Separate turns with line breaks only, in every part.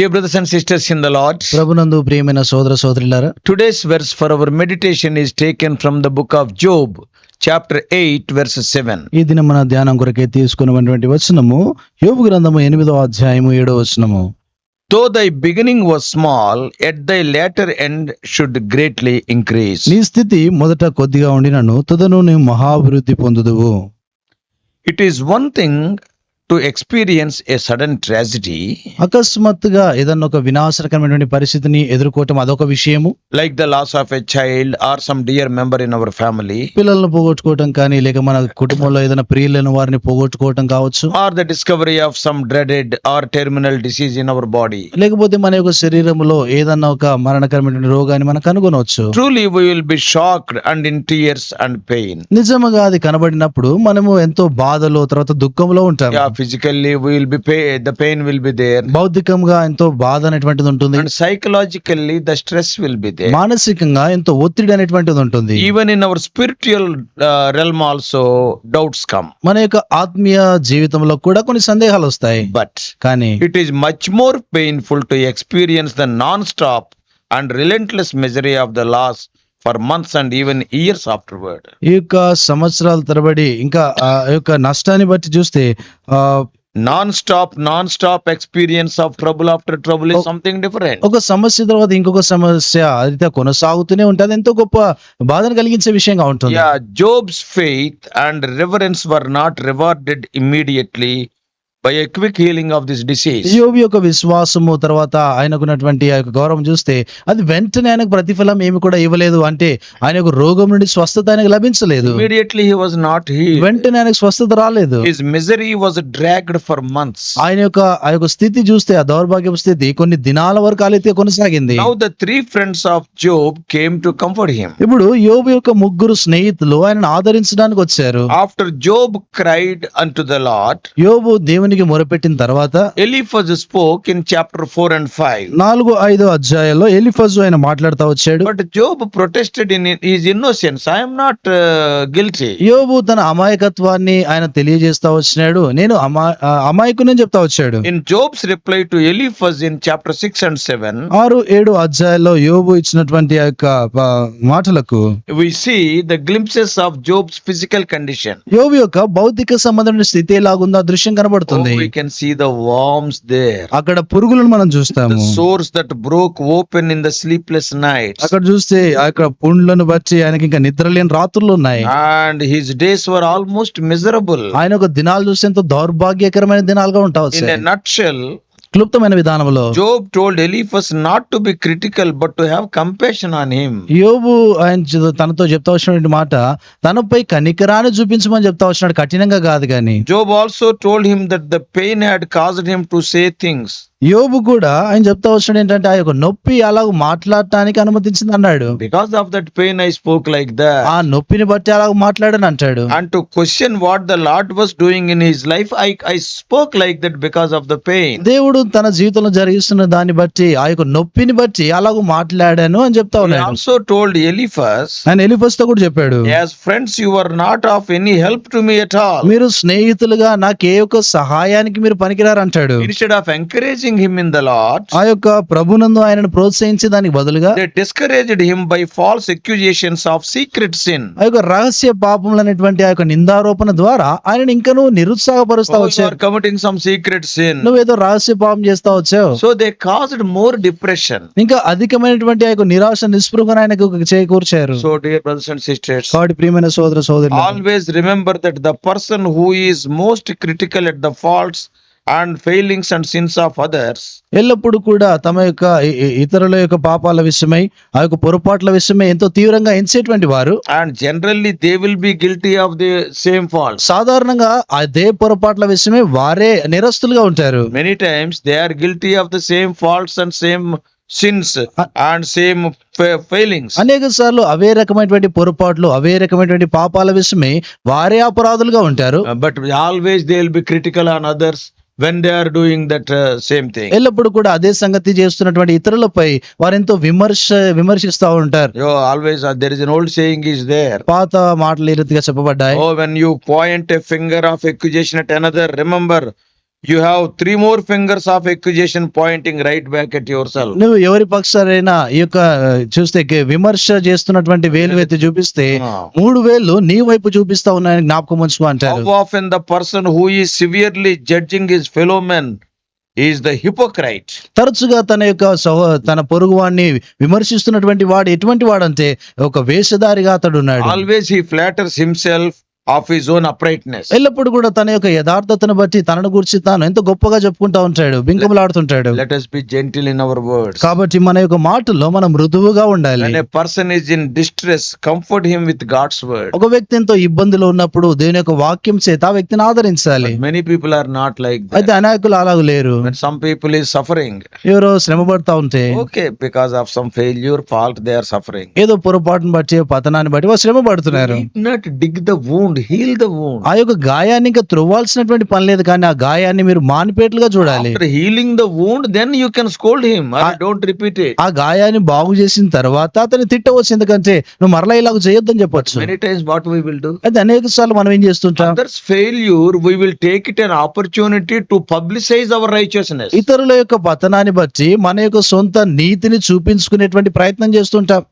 Dear brothers and sisters in the lord
ప్రభునందు ప్రియమైన సోదర సోదరులారా
today's verse for our meditation is taken from the book of Job chapter eight verse seven
ఈ దిన మన ధ్యానం కొరకే తీసుకున్నటువంటి వచనము యోగు గ్రంథము ఎనిమిదో అధ్యాయము ఏడో వచనము.
Though thy beginning was small yet thy latter end should greatly increase
నీ స్థితి మొదట కొద్దిగా ఉండినను తదను నీవు మహాభివృద్ధి పొందుదువు.
To experience a sudden tragedy
అకస్మాత్తుగా ఏదన్నా ఒక వినాశకరమైనటువంటి పరిస్థితిని ఎదుర్కోవటం అదొక విషయము.
Like the loss of a child or some dear member in our family
పిల్లలను పోగొట్టుకోవటం కానీ లేక మన కుటుంబంలో ఏదైనా ప్రియులైన వారిని పోగొట్టుకోవటం కావచ్చు.
Or the discovery of some dreaded or terminal disease in our body
లేకపోతే మన యొక్క శరీరంలో ఏదన్నా ఒక మరణకరమైనటువంటి రోగాన్ని మనం కనుగొనవచ్చు.
Truly we will be shocked and in tears and pain
నిజంగా అది కనబడినప్పుడు మనము ఎంతో బాధలో తర్వాత దుఃఖంలో ఉంటాం
physically will be pay the pain will be there
బౌద్ధికంగా ఎంతో బాధ అనేటువంటిది ఉంటుంది.
And psychologically the stress will be there
మానసికంగా ఎంతో ఒత్తిడి అనేటువంటిది ఉంటుంది.
Even in our spiritual realm also doubts come
మన యొక్క ఆత్మీయ జీవితంలో కూడా కొన్ని సందేహాలు వస్తాయి.
బట్
కానీ
it is much more painful to experience the non stop and relentless misery of the last for months and even years afterward
ఈ యొక్క సంవత్సరాల తరబడి ఇంకా యొక్క నష్టాన్ని బట్టి చూస్తే
non stop non stop experience of trouble after
trouble
something different
ఒక సమస్య తర్వాత ఇంకొక సమస్య అయితే కొనసాగుతూనే ఉంటుంది. ఎంతో గొప్ప బాధను కలిగించే విషయంగా ఉంటుంది
Job's faith and reverence were not rewarded immediately by a quick healing of this disease.
యోబు యొక్క విశ్వాసము తర్వాత ఆయనకున్నటువంటి ఆ యొక్క గౌరవం చూస్తే అది వెంటనే ఆయనకు ప్రతిఫలం ఏమి కూడా ఇవ్వలేదు అంటే ఆయన యొక్క రోగం నుండి స్వస్థత ఆయనకు లభించలేదు
Immediately he was not healed.
వెంటనే ఆయనకు స్వస్థత రాలేదు
His misery was dragged for months.
ఆయన యొక్క ఆ యొక్క స్థితి చూస్తే ఆ దౌర్భాగ్యపు స్థితి కొన్ని దినాల వరకు అయితే కొనసాగింది
Now the three friends of Job came to comfort him.
ఇప్పుడు యోబు యొక్క ముగ్గురు స్నేహితులు ఆయనను ఆదరించడానికి వచ్చారు
After Job cried unto the Lord,
యోబు దేవునికి మొరపెట్టిన తర్వాత
Eliphaz spoke in chapter 4 and 5.
నాలుగు ఐదు అధ్యాయాల్లో ఎలిఫజు ఆయన మాట్లాడుతూ వచ్చాడు
protested in his innocence. I am not uh, guilty.
యోబు తన అమాయకత్వాన్ని ఆయన తెలియజేస్తా వచ్చినాడు నేను అమా అమాయకుని చెప్తా వచ్చాడు
In Job's reply to Eliphaz in chapter 6 and 7,
ఆరు ఏడు అధ్యాయాల్లో యోబు ఇచ్చినటువంటి ఆ యొక్క మాటలకు
we see the glimpses of Job's physical condition.
యోబు యొక్క భౌతిక సంబంధమైన స్థితి ఎలాగుందో ఆ దృశ్యం కనబడుతుంది
ఉంది can see the worms there
అక్కడ పురుగులను మనం
చూస్తాం sores that broke open in the sleepless night
అక్కడ చూస్తే అక్కడ పుండ్లను బట్టి ఆయనకి ఇంకా నిద్ర లేని రాత్రులు ఉన్నాయి.
And his days were almost miserable
ఆయన ఒక దినాలు చూస్తే ఎంతో దౌర్భాగ్యకరమైన దినాలుగా ఉంటావచ్చు.
నట్షల్
క్లుప్తమైన విధానంలో
Job told Eliphaz not to be critical but to have compassion on him
యోబు ఆయన తనతో చెప్తా వచ్చిన మాట తనపై కనికరాన్ని చూపించమని చెప్తా వచ్చినాడు. కఠినంగా కాదు కానీ
Job also told him that the pain had caused him to say things
యోబు కూడా ఆయన చెప్తా వచ్చాడు ఏంటంటే ఆ యొక్క నొప్పి అలా మాట్లాడటానికి అనుమతించింది అన్నాడు.
Because of that pain I spoke like the
ఆ నొప్పిని బట్టి అలాగ మాట్లాడాను అంటాడు.
And to question what the lord was doing in his life I I spoke like that because of the pain
దేవుడు తన జీవితంలో జరిగిస్తున్న దాన్ని బట్టి ఆ యొక్క నొప్పిని బట్టి అలాగ మాట్లాడాను అని చెప్తా ఉన్నాడు.
ఆల్సో
టోల్డ్ ఎలిఫస్ నేను ఎలిఫస్తో కూడా చెప్పాడు.
As friends you are not of any help to me at all
మీరు స్నేహితులుగా నాకు ఏ ఒక్క సహాయానికి మీరు పనికిరారు అంటాడు.
Instead of encouraging promoting him in the lord
ఆ యొక్క ప్రభునందు ఆయన ప్రోత్సహించి దానికి బదులుగా
discourage him by false accusations of secret sin
ఆ యొక్క రహస్య పాపములనేటువంటి ఆ యొక్క నిందారోపణ ద్వారా ఆయనను ఇంకను నిరుత్సాహపరుస్తా వచ్చావు
కమిటింగ్ సమ్ సీక్రెట్ సిన్ నువ్వు
ఏదో రహస్య పాపం చేస్తా వచ్చావు.
So they caused more depression
ఇంకా అధికమైనటువంటి ఆ యొక్క నిరాశ నిస్పృహను ఆయన చేకూర్చారు.
So dear brothers and sisters
God ప్రియమైన సోదర సోదరులు
always remember that the person who is most critical at the faults and failings and sins of others
ఎల్లప్పుడూ కూడా తమ యొక్క ఇతరుల యొక్క పాపాల విషయమై ఆ యొక్క పొరపాట్ల విషయమై ఎంతో తీవ్రంగా ఎంచేటువంటి వారు.
And generally they will be guilty of the same fault
సాధారణంగా అదే పొరపాట్ల విషయమే వారే నిరస్తులుగా ఉంటారు.
Many times they are guilty of the same faults and same sins and same failings
అనేక సార్లు అవే రకమైనటువంటి పొరపాట్లు అవే రకమైనటువంటి పాపాల విషయమే వారే అపరాధులుగా ఉంటారు.
But always they will be critical on others when they are doing that same thing
ఎల్లప్పుడు కూడా అదే సంగతి చేస్తున్నటువంటి ఇతరులపై వారు ఎంతో విమర్శ విమర్శిస్తూ ఉంటారు.
You always there old saying is
పాత మాటలు ఈ రీతిగా చెప్పబడ్డాయి?
When you point finger of accusation at another remember you have three more fingers of accusation pointing right back at your self
నువ్వు ఎవరి పక్షాలైనా ఈ యొక్క చూస్తే విమర్శ చేస్తున్నటువంటి వేలు వేతి చూపిస్తే మూడు వేలు నీ వైపు చూపిస్తా ఉన్నాయని జ్ఞాపకం ఉంచుకో అంటారు
of in the person who is severely judging is fellowmen is the hypocrite
తరచుగా తన యొక్క తన పొరుగు వాడిని విమర్శిస్తున్నటువంటి వాడు ఎటువంటి వాడంటే ఒక వేషధారిగా అతడు ఉన్నాడు.
Always he flatters himself of his own uprightness.
ఎల్లప్పుడు కూడా తన యొక్క యథార్థతను బట్టి తనను గురించి తాను ఎంతో గొప్పగా చెప్పుకుంటా ఉంటాడు బింకములాడుతుంటాడు
Let us be gentle in our words.
కాబట్టి మన యొక్క మాటల్లో మనం మృదువుగా ఉండాలి
When a person is in distress, comfort him with God's word.
ఒక వ్యక్తి ఎంతో ఇబ్బందిలో ఉన్నప్పుడు దేవుని యొక్క వాక్యం చేత ఆ వ్యక్తిని ఆదరించాలి
many people are not like that.
అయితే అనాయకులు అలాగ లేరు
When some people is suffering,
ఎవరో శ్రమ పడతా ఉంటే
okay, because of some failure, fault, they are suffering.
ఏదో పొరపాటును బట్టి పతనాన్ని బట్టి శ్రమ పడుతున్నారు
not dig the wound,
ఆ యొక్క గాయాన్ని ఇంకా త్రువ్వాల్సినటువంటి పని లేదు కానీ ఆ గాయాన్ని మీరు మానిపేట్లుగా చూడాలి.
Healing the wound then you can scold him
I
don't repeat it
ఆ గాయాన్ని బాగు చేసిన తర్వాత అతని తిట్టవచ్చు ఎందుకంటే నువ్వు మరలా ఇలాగ చేయొద్దని చెప్పొచ్చు.
Many times what we will do
అయితే అనేక సార్లు మనం ఏం చేస్తుంటాం?
Others failure we will take it an opportunity to publicize our righteousness
ఇతరుల యొక్క పతనాన్ని బట్టి మన యొక్క సొంత నీతిని చూపించుకునేటువంటి ప్రయత్నం చేస్తుంటాం.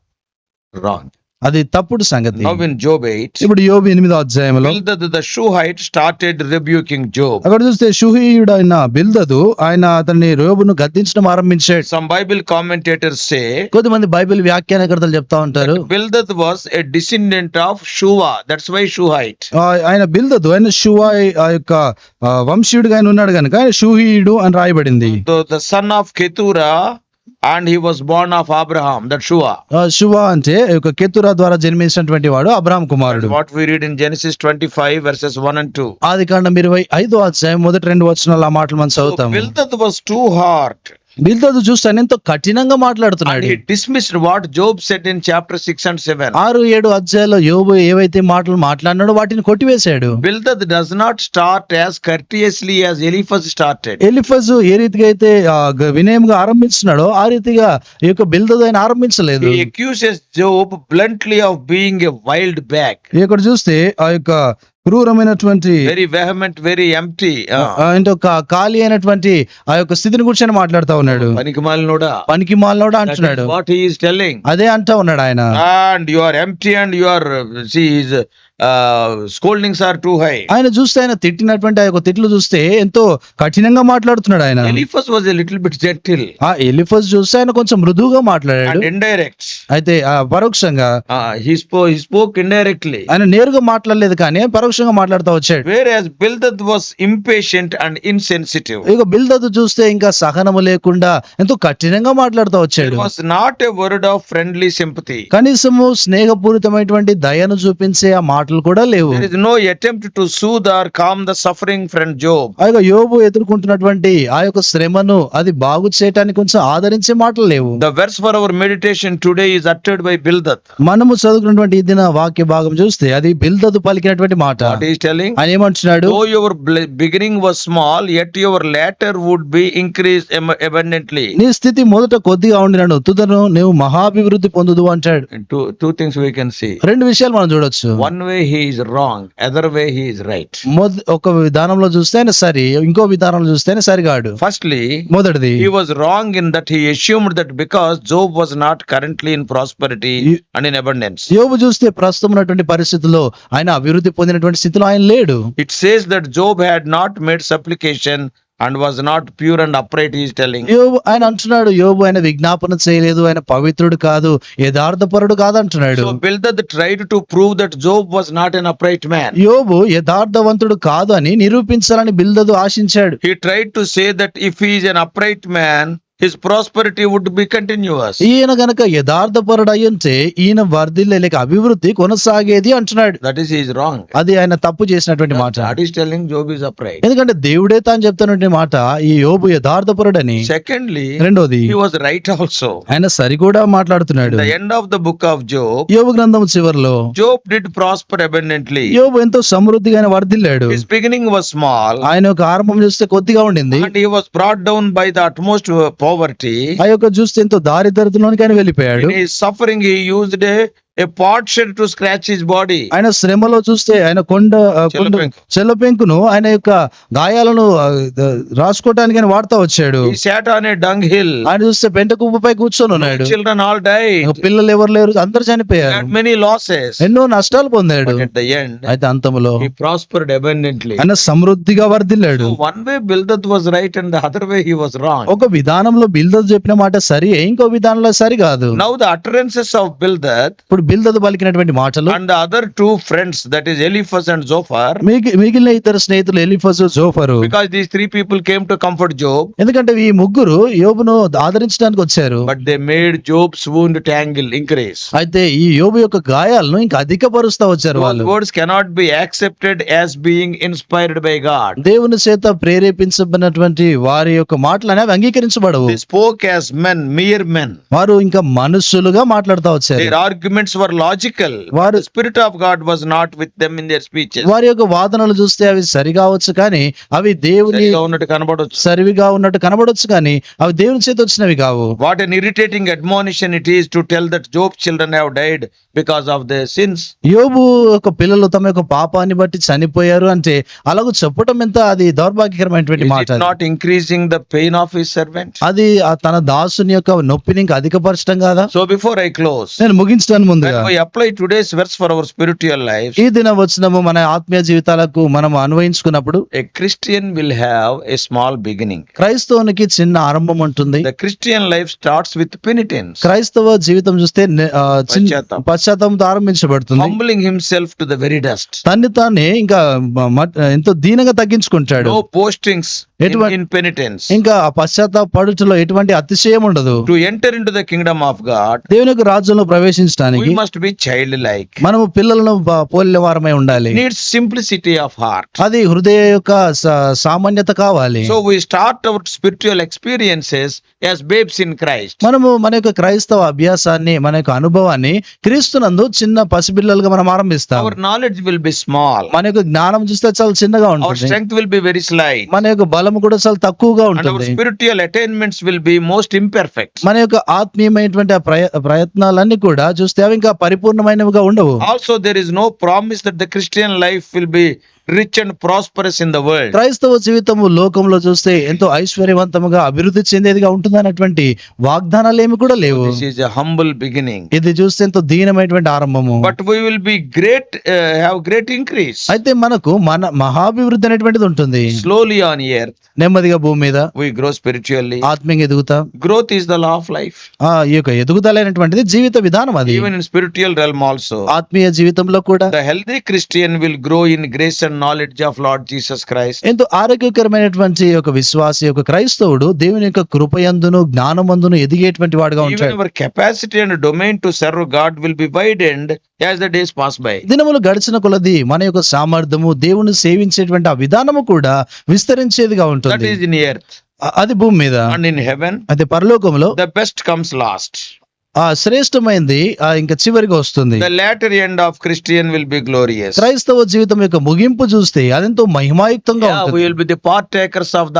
రాంగ్
అది తప్పుడు సంగతి
Now in Job 8,
ఇప్పుడు యోబు ఎనిమిదో అధ్యాయంలో
Shuhite started rebuking Job.
అక్కడ చూస్తే షుహీయుడు అయిన బిల్దదు ఆయన అతన్ని యోబును గద్దించడం ఆరంభించాడు
Some Bible commentators say
కొద్దిమంది బైబిల్ వ్యాఖ్యానకర్తలు చెప్తా ఉంటారు
Bildad was a descendant of Shua. That's why Shuhite.
ఆ, ఆయన బిల్దదు ఆయన షువా ఆ యొక్క వంశీయుడుగా ఆయన ఉన్నాడు కనుక ఆయన షూహీయుడు అని రాయబడింది
So the son of Keturah, and he was born of Abraham. That Shua.
ఆ, షువా అంటే యొక్క కెతురా ద్వారా జన్మించినటువంటి వాడు అబ్రాహం కుమారుడు
What we read in Genesis 25 verses 1 and 2.
ఆది కాండం ఇరవై ఐదో అధ్యాయం మొదటి రెండు వచనాలు ఆ మాటలు మనం
So
చదువుతాము
Bildad was too దీంతో
అది చూస్తే ఎంతో కఠినంగా మాట్లాడుతున్నాడు.
Dismiss what Job said in chapter six and seven
ఆరు ఏడు అధ్యాయంలో యోబు ఏవైతే మాటలు మాట్లాడినాడో వాటిని కొట్టివేశాడు.
Bildad does not start as courteously as Eliphaz start
Eliphaz ఏ రీతిగా అయితే వినయంగా ఆరంభించినాడో ఆ రీతిగా ఈ యొక్క బిల్దద్ ఆయన ఆరంభించలేదు.
Accuses Job bluntly of being a windbag
ఇక్కడ చూస్తే ఆ యొక్క క్రూరమైనటువంటి
very empty.
ఆ,
Uh,
ఏంటో ఖాళీ అయినటువంటి ఆ యొక్క స్థితిని గురించి ఆయన మాట్లాడుతా ఉన్నాడు
పనికిమాలినోడా.
పనికి మాలనోడు అంటున్నాడు
he is telling.
అదే అంటా ఉన్నాడు ఆయన
And you are empty and you are, uh, scoldings are too high
ఆయన చూస్తే ఆయన తిట్టినటువంటి ఆ తిట్లు చూస్తే ఎంతో కఠినంగా మాట్లాడుతున్నాడు ఆయన.
Eliphaz was a bit gentle
ఆ ఎలిఫస్ చూస్తే ఆయన కొంచెం మృదువుగా మాట్లాడాడు.
ఇండైరెక్ట్
అయితే పరోక్షంగా
హి స్పో హి స్పోక్
ఆయన నేరుగా మాట్లాడలేదు కానీ పరోక్షంగా మాట్లాడుతూ వచ్చాడు.
Where Bildad was impatient and insensitive
ఇక బిల్ చూస్తే ఇంకా సహనము లేకుండా ఎంతో కఠినంగా మాట్లాడుతూ వచ్చాడు.
Was not a word of friendly sympathy
కనీసము స్నేహపూరితమైనటువంటి దయను చూపించే ఆ మాట మాటలు కూడా లేవు.
No attempt to soothe or calm the suffering friend Job
ఆ యొక్క యోబు ఎదుర్కొంటున్నటువంటి ఆ యొక్క శ్రమను అది బాగు చేయడానికి కొంచెం ఆదరించే మాటలు లేవు.
The verse for our meditation today is అటెడ్ by Bildad
మనము చదువుకున్నటువంటి ఇదిన వాక్య భాగం చూస్తే అది బిల్దత్ పలికినటువంటి మాట.
టెలింగ్
ఆయన ఏమంటున్నాడు?
ఓ your beginning was small yet your latter would be increase abundantly
నీ స్థితి మొదట కొద్దిగా ఉండినాడు తుదను నువ్వు మహాభివృద్ధి పొందుదు అంటాడు.
Two two things we can see
రెండు విషయాలు మనం చూడొచ్చు.
One way way he wrong other way he is
right ఒక విధానంలో చూస్తేనే సరే ఇంకో విధానంలో చూస్తేనే సరిగాడు.
ఫస్ట్లీ
మొదటిది.
He was wrong in that he assumed that because Job was not currently in
prosperity
and in abundance
Job చూస్తే ప్రస్తుతం ఉన్నటువంటి పరిస్థితుల్లో ఆయన అభివృద్ధి పొందినటువంటి స్థితిలో ఆయన లేడు.
It says that Job had not made supplication and was not pure and upright, he is telling.
యోబు ఆయన అంటున్నాడు యోబు ఆయన విజ్ఞాపన చేయలేదు ఆయన పవిత్రుడు కాదు యథార్థపరుడు కాదు అంటున్నాడు
So Bildad tried to prove that Job was not an upright man.
యోబు యథార్థవంతుడు కాదు అని నిరూపించాలని బిల్దదు ఆశించాడు
He tried to say that if he is an upright his prosperity would be continues
ఈయన గనక యథార్థ పరుడు అయ్యుంటే ఈయన వర్ధిల్లే అభివృద్ధి కొనసాగేది అంటున్నాడు.
దట్ ఈస్ ఈజ్ రాంగ్
అది ఆయన తప్పు చేసినటువంటి మాట.
That is telling Job is upright
ఎందుకంటే దేవుడే తాను చెప్తున్నటువంటి మాట ఈ యోబు యథార్థ
పరుడు అని సెకండ్లీ
రెండోది
హి వాస్ రైట్ ఆల్సో
ఆయన సరి కూడా మాట్లాడుతున్నాడు
end of the book of Job
యోబు గ్రంథం చివరిలో
జోబ్ డిడ్ ప్రాస్పర్ అబండెంట్లీ
యోబు ఎంతో సమృద్ధిగా వర్ధిల్లాడు.
హిస్ బిగినింగ్ వాస్ స్మాల్
ఆయన ఒక ఆరంభం చూస్తే కొద్దిగా ఉండింది.
And he was brought down by the utmost poverty.
ఆ యొక్క చూస్తే ఎంతో దారిద్రతలోనికి ఆయన వెళ్ళిపోయాడు
In his suffering, he used a, potsherd to scratch his body
ఆయన శ్రమలో చూస్తే ఆయన కొండ కొండ
చెల్ల
పెంకును ఆయన యొక్క గాయాలను రాసుకోవడానికి ఆయన వాడతా వచ్చాడు.
సేట అనే డంగ్ హిల్
ఆయన చూస్తే పెంట కుప్పపై కూర్చొని ఉన్నాడు.
చిల్డ్రన్ ఆల్
డై పిల్లలు ఎవరు లేరు అందరు చనిపోయారు.
మెనీ లాసెస్
ఎన్నో నష్టాలు పొందాడు. అయితే
అంతంలో ప్రాస్పర్ డెబెండెంట్లీ
ఆయన సమృద్ధిగా
వర్దిల్లాడు one way Bildad was right and other way he was wrong
ఒక విధానంలో బిల్దత్ చెప్పిన మాట సరి ఇంకో విధానంలో సరి కాదు.
Now the utterances
of Bildad పలికినటువంటి మాటలు.
And other two friends that is Eliphaz and
Zophar మిగిలిన ఇతర స్నేహితులు Eliphaz Zophar.
Because these three people came to comfort Job
ఎందుకంటే ఈ ముగ్గురు యోబును ఆదరించడానికి వచ్చారు.
But they made Job swoon tangle increase
అయితే ఈ యోబు యొక్క గాయాలను ఇంకా అధికపరుస్తా వచ్చారు వాళ్ళు.
Words cannot be accepted as being inspired by God
దేవుని చేత ప్రేరేపించబడినటువంటి వారి యొక్క మాటలు అనేవి అంగీకరించబడవు.
Spoke as men mere men
వారు ఇంకా మనుషులుగా మాట్లాడుతూ వచ్చారు.
ఆర్గ్యుమెంట్స్ వర్ లాజికల్
వారు
spirit of God was not with them in their speech
వారి యొక్క వాదనలు చూస్తే అవి సరిగా సరిగావచ్చు కానీ అవి దేవుని
ఉన్నట్టు కనబడవచ్చు
సరిగా ఉన్నట్టు కనబడవచ్చు కానీ అవి దేవుని చేతి వచ్చినవి కావు.
What an irritating admonition it is to tell that Job children have died because of they sins
యోబు ఒక పిల్లలు తమ యొక్క పాపాన్ని బట్టి చనిపోయారు అంటే అలాగే చెప్పడం ఎంత అది దౌర్భాగ్యకరమైనటువంటి మాట
not increasing the pain of his servant
అది తన దాసుని యొక్క నొప్పిని ఇంకా అధికపరచడం కాదా?
సో బిఫోర్ ఐ క్లోజ్
నేను ముగించడానికి ముందు ఉంది మన ఆత్మీయ జీవితాలకు మనం అన్వయించుకున్నప్పుడు
Christian will have a small beginning
క్రైస్తవునికి చిన్న ఆరంభం ఉంటుంది.
Christian life starts with penitence
క్రైస్తవ జీవితం చూస్తే పశ్చాత్తంతో ఆరంభించబడుతుంది.
Humbling himself to the very dust
తన్ని తానే ఇంకా ఎంతో దీనంగా తగ్గించుకుంటాడు.
పోస్టింగ్స్
ఇంకా పశ్చాత్త పడుచులో ఎటువంటి అతిశయం ఉండదు.
To enter into the kingdom of
God దేవునికి రాజ్యంలో ప్రవేశించడానికి
మస్ట్ బి చైల్డ్ లైక్
మనము పిల్లలను పోలే వారమై ఉండాలి.
నీడ్స్ సింప్లిసిటీ ఆఫ్ హార్ట్
అది హృదయ యొక్క సామాన్యత కావాలి.
So we start our spiritual experiences as babes in Christ
మనము మన యొక్క క్రైస్తవ అభ్యాసాన్ని మన యొక్క అనుభవాన్ని క్రీస్తునందు చిన్న పసిపిల్లలుగా మనం ఆరంభిస్తాం.
Our knowledge will be small
మన యొక్క జ్ఞానం చూస్తే చాలా చిన్నగా ఉంటుంది.
Strength will be very slight
మన యొక్క బలం కూడా చాలా తక్కువగా ఉంటుంది.
Spiritual attainments will be most imperfect
మన యొక్క ఆత్మీయమైనటువంటి ప్రయత్నాలన్నీ కూడా చూస్తే అవి ఇంకా పరిపూర్ణమైనవిగా ఉండవు.
Also there is no promise that the Christian life will be rich and prosperous in the world.
క్రైస్తవ జీవితము లోకంలో చూస్తే ఎంతో ఐశ్వర్యవంతముగా అభివృద్ధి చెందేదిగా ఉంటుంది అన్నటువంటి వాగ్దానాలు ఏమి కూడా లేవు
This is a humble beginning.
ఇది చూస్తే ఎంతో దీనమైనటువంటి ఆరంభము
But we will be great, uh, have great increase.
అయితే మనకు మన మహాభివృద్ధి అనేటువంటిది ఉంటుంది
Slowly on earth,
నెమ్మదిగా భూమి మీద
we grow spiritually.
ఆత్మీయంగా ఎదుగుతాం
Growth is the law of life.
ఆ ఈ యొక్క ఎదుగుదలైనటువంటిది జీవిత విధానం అది
Even in spiritual realm also.
ఆత్మీయ జీవితంలో కూడా
The healthy Christian will grow in grace and knowledge of Lord Jesus Christ
ఎంతో ఆరోగ్యకరమైనటువంటి ఒక విశ్వాస యొక్క క్రైస్తవుడు దేవుని యొక్క కృపయందును జ్ఞానమందును ఎదిగేటువంటి వాడుగా ఉంటాడు.
Your capacity and domain to serve God will be and as the days pass by
దినములు గడిచిన కొలది మన యొక్క సామర్థ్యము దేవుని సేవించేటువంటి ఆ విధానము కూడా విస్తరించేదిగా ఉంటుంది. అది భూమి మీద.
అండ్ ఇన్ హెవెన్
అది పరలోకంలో
ద బెస్ట్ కమ్స్
లాస్ట్ శ్రేష్టమైంది ఇంకా చివరికి వస్తుంది.
End of Christian will be glorious
క్రైస్తవ జీవితం యొక్క ముగింపు చూస్తే అదెంతో మహిమాయుక్తంగా ఉంటుంది.
Takers of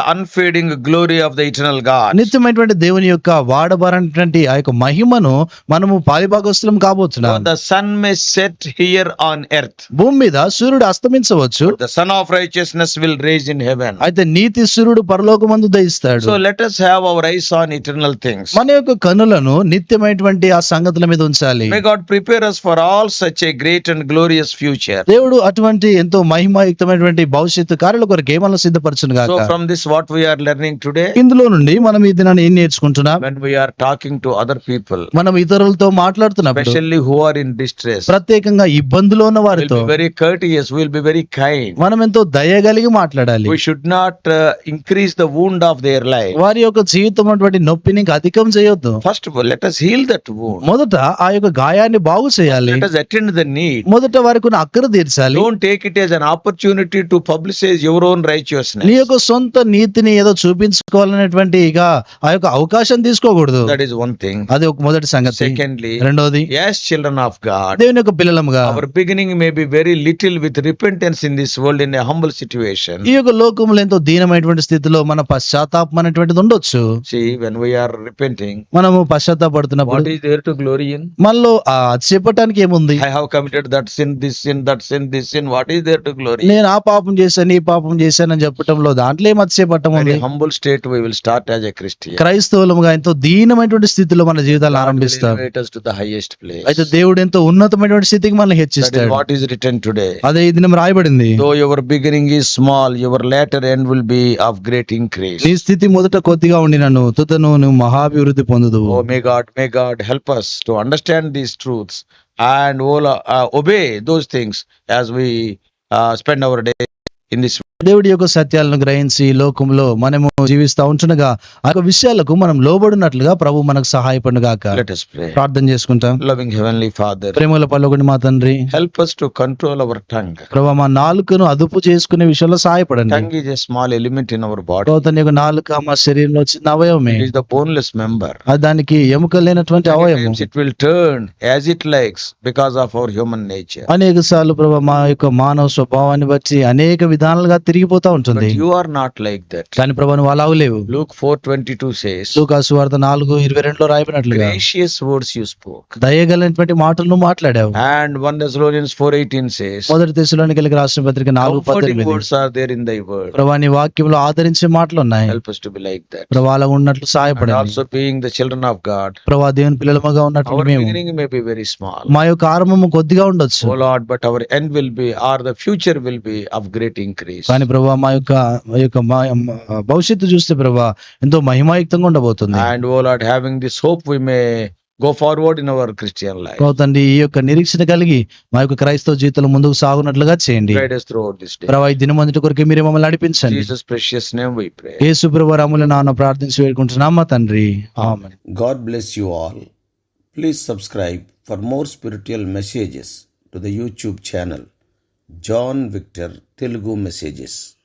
glory of the eternal God
నిత్యమైనటువంటి దేవుని యొక్క వాడబారనటువంటి ఆ యొక్క మహిమను మనము
పారిభాగస్థలం
కాబోతున్నాం.
The sun may set here on earth
భూమి మీద సూర్యుడు అస్తమించవచ్చు.
Sun of righteousness will raise in heaven
అయితే నీతి సూర్యుడు పరలోకమందు దయిస్తాడు.
So let us have our eyes on eternal things
మన యొక్క కనులను నిత్యమైనటువంటి అటువంటి ఆ సంగతుల మీద ఉంచాలి.
Prepare us for all such great and glorious future
దేవుడు అటువంటి ఎంతో మహిమాయుక్తమైనటువంటి భవిష్యత్తు కార్యాల కొరకు ఏమన్నా సిద్ధపరచును
కాక from this what we are learning today
ఇందులో నుండి మనం ఈ దినాన్ని ఏం నేర్చుకుంటున్నాం?
When we are talking to other people
మనం ఇతరులతో మాట్లాడుతున్నాం
specially who are in distress
ప్రత్యేకంగా ఇబ్బందులో ఉన్న వారితో
very courteous will be very kind
మనం ఎంతో దయ కలిగి మాట్లాడాలి.
Should not increase the wound of their life
వారి యొక్క జీవితం అటువంటి నొప్పిని అధికం చేయొద్దు.
First of let us heal that
మొదట ఆ యొక్క గాయాన్ని బాగు చేయాలి. మొదట వారికి అక్కడ తీర్చాలి.
Don't take it as an opportunity to publicize your own righteous
నీ యొక్క సొంత నీతిని ఏదో చూపించుకోవాలనేటువంటి ఇక ఆ యొక్క అవకాశం తీసుకోకూడదు.
దట్ ఈస్ వన్ థింగ్
అది ఒక మొదటి సంగతి.
సెకండ్లీ
రెండోది
యాస్ చిల్డ్రన్ ఆఫ్ గాడ్
దేవుని యొక్క పిల్లలముగా
our beginning may be very little with repentance in this world in a humble situation
ఈ యొక్క లోకములు ఎంతో దీనమైనటువంటి స్థితిలో మన పశ్చాత్తాపం అనేటువంటిది ఉండొచ్చు.
వెన్ వి ఆర్ రిపెంటింగ్
మనము పశ్చాత్తాపడుతున్నప్పుడు
వాట్ టు
గ్లోరీ ఇన్ మళ్ళో ఏముంది?
I have that sin this what is there to glory
నేను ఆ పాపం చేశాను ఈ పాపం చేశానని చెప్పటంలో దాంట్లో ఏం
humble state we will start as a
క్రైస్తవులముగా ఎంతో దీనమైనటువంటి స్థితిలో మన జీవితాలు
ఆరంభిస్తారు హైయెస్ట్ ప్లేస్
అయితే దేవుడు ఎంతో ఉన్నతమైనటువంటి స్థితికి మనల్ని హెచ్చిస్తాడు.
వాట్ ఈస్ రిటర్న్ టుడే
అదే రాయబడింది.
Though your beginning small your later end will be of great increase
నీ స్థితి మొదట కొద్దిగా ఉండినను తుతను నువ్వు మహాభివృద్ధి పొందదు
ఓ may God Help us to understand these truths and uh, obey those things as we uh, spend our day in this.
దేవుడి యొక్క సత్యాలను గ్రహించి లోకంలో మనము జీవిస్తా ఉంటుండగా ఆ యొక్క విషయాలకు మనం లోబడినట్లుగా ప్రభు మనకు సహాయపడును గాక
Let us pray.
ప్రార్థన చేసుకుంటాం
Loving Heavenly Father,
ప్రేమల పల్లొకటి మా తండ్రి
help us to control our tongue.
ప్రభు మా నాలుకను అదుపు చేసుకునే విషయంలో సహాయపడండి
a small element in our body.
ప్రభు తన యొక్క నాలుక మా శరీరంలో చిన్న అవయవమే
is the boneless member.
అది దానికి ఎముక లేనటువంటి అవయవం
it will turn as it likes because of our human nature.
అనేక సార్లు ప్రభు మా యొక్క మానవ స్వభావాన్ని బట్టి అనేక విధానాలుగా తిరిగిపోతూ ఉంటుంది.
You are not like that
దాని ప్రభావం వాళ్ళు అవ్వలేవు Luke
four twenty two
says Luke ఆ సువార్త నాలుగు ఇరవై రెండు లో
రాయబడినట్లు గ్రేషియస్ వర్డ్స్ యూ
స్పోక్ దయగలటువంటి మాటలను మాట్లాడావు.
And one Thessalonians four eighteen says
మొదటి దేశంలోని కలిగి రాష్ట్ర పత్రిక నాలుగు
వర్డ్స్
ఆర్ ప్రభావి వాక్యంలో ఆదరించే మాటలు ఉన్నాయి.
Help us be like
that ప్రభావాల ఉన్నట్లు
సహాయపడే also being children of God
ప్రభావ దేవుని పిల్లలమగా ఉన్నట్లు
మే బి వెరీ స్మాల్
మా యొక్క ఆరంభము కొద్దిగా ఉండొచ్చు.
ఓ but our end will be or the future will be increase
కానీ ప్రభా మా యొక్క యొక్క భవిష్యత్తు చూస్తే ప్రభా ఎంతో మహిమాయుక్తంగా ఉండబోతుంది.
And oh Lord having this hope we may go forward in our Christian
life అవుతండి ఈ యొక్క నిరీక్షణ కలిగి మా యొక్క క్రైస్తవ జీవితంలో ముందుకు సాగునట్లుగా చేయండి. ప్రభా ఈ దినమంతటి కొరకు మీరు మమ్మల్ని నడిపించండి.
Jesus precious name
we pray రాముల నాన్న ప్రార్థించి వేడుకుంటున్నాం తండ్రి? Amen
God bless you all please subscribe for more spiritual messages to the YouTube channel John Victor Telugu Messages.